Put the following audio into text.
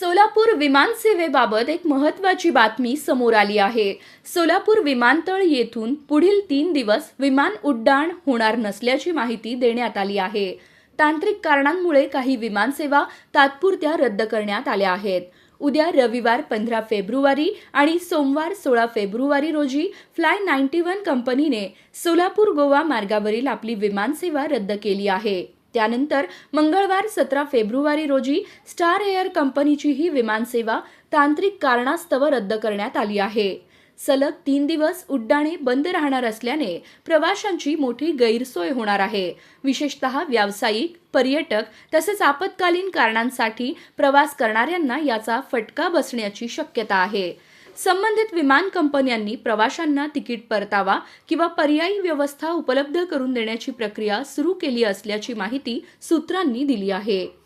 सोलापूर विमानसेवेबाबत एक महत्त्वाची बातमी समोर आली आहे. सोलापूर विमानतळ येथून पुढील तीन दिवस विमान उड्डाण होणार नसल्याची माहिती देण्यात आली आहे. तांत्रिक कारणांमुळे काही विमानसेवा तात्पुरत्या रद्द करण्यात आल्या आहेत. उद्या रविवार पंधरा फेब्रुवारी आणि सोमवार सोळा फेब्रुवारी रोजी फ्लाय नाईन्टी वन कंपनीने सोलापूर गोवा मार्गावरील आपली विमानसेवा रद्द केली आहे. त्यानंतर मंगळवार सतरा फेब्रुवारी रोजी स्टार एअर कंपनीची ही विमानसेवा तांत्रिक कारणास्तव रद्द करण्यात आली आहे. सलग तीन दिवस उड्डाणे बंद राहणार असल्याने प्रवाशांची मोठी गैरसोय होणार आहे. विशेषतः व्यावसायिक पर्यटक तसेच आपत्कालीन कारणांसाठी प्रवास करणाऱ्यांना याचा फटका बसण्याची शक्यता आहे. संबंधित विमान कंपन्यांनी प्रवाशांना तिकीट परतावा किंवा पर्यायी व्यवस्था उपलब्ध करून देण्याची प्रक्रिया सुरू केली असल्याची माहिती सूत्रांनी दिली आहे.